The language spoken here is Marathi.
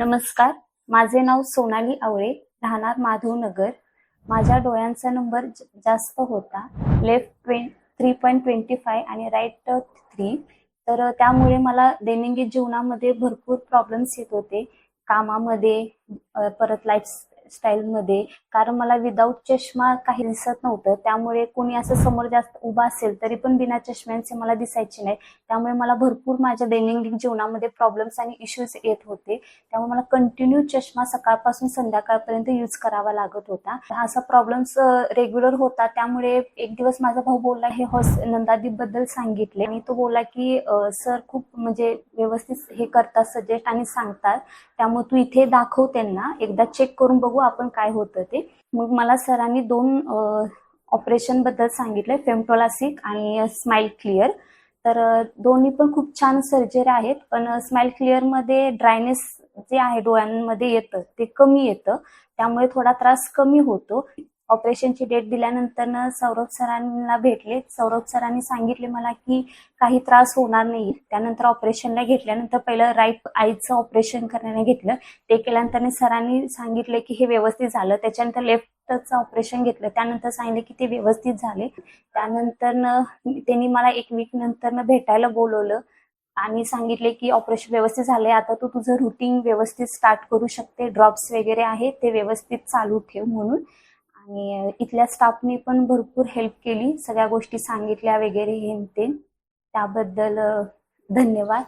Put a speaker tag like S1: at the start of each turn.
S1: नमस्कार माझे नाव सोनाली आवळे राहणार माधवनगर माझ्या डोळ्यांचा नंबर ज- जास्त होता. Left ट्वें three point twenty five आणि राईट थ्री तर त्यामुळे मला दैनंदिन जीवनामध्ये भरपूर प्रॉब्लेम्स येत होते. कामामध्ये परत लाईफ स्टाईलमध्ये कारण मला विदाऊट चष्मा काही दिसत नव्हतं. त्यामुळे कोणी असं समोर जास्त उभा असेल तरी पण बिना चष्म्यांचे मला दिसायचे नाही. त्यामुळे मला भरपूर माझ्या दैनंदिन जीवनामध्ये प्रॉब्लेम्स आणि इश्यूज येत होते. त्यामुळे मला कंटिन्यू चष्मा सकाळपासून संध्याकाळपर्यंत यूज करावा लागत होता. असा प्रॉब्लेम्स रेग्युलर होता. त्यामुळे एक दिवस माझा भाऊ बोलला हे हॉस नंदादीपबद्दल सांगितले. आणि तो बोलला की सर खूप म्हणजे व्यवस्थित हे करतात सजेस्ट आणि सांगतात. त्यामुळे तू इथे दाखव त्यांना. एकदा चेक करून बघू आपण काय होतं ते. मग मला सरांनी दोन ऑपरेशनबद्दल सांगितलंय फेमटोलासिक आणि स्माइल क्लिअर तर दोन्ही पण खूप छान सर्जरी आहेत पण स्माइल क्लिअरमध्ये ड्रायनेस जे आहे डोळ्यांमध्ये येतं ते कमी येतं. त्यामुळे थोडा त्रास कमी होतो. ऑपरेशनची डेट दिल्यानंतर सौरभ सरांना भेटले. सौरभ सरांनी सांगितले मला की काही त्रास होणार नाही. त्यानंतर ऑपरेशनला घेतल्यानंतर पहिलं राईट आईचं ऑपरेशन करण्याने घेतलं. ते केल्यानंतर सरांनी सांगितले की हे व्यवस्थित झालं. त्याच्यानंतर लेफ्टचं ऑपरेशन घेतलं. त्यानंतर सांगितलं की ते व्यवस्थित झाले. त्यानंतर त्यांनी मला एक वीक नंतर भेटायला बोलवलं आणि सांगितले की ऑपरेशन व्यवस्थित झाले आता तू तुझं रुटीन व्यवस्थित स्टार्ट करू शकते. ड्रॉप्स वगैरे आहे ते व्यवस्थित चालू ठेव म्हणून. आणि इथल्या स्टाफने पण भरपूर हेल्प केली. सगळ्या गोष्टी सांगितल्या वगैरे हे ते. त्याबद्दल धन्यवाद.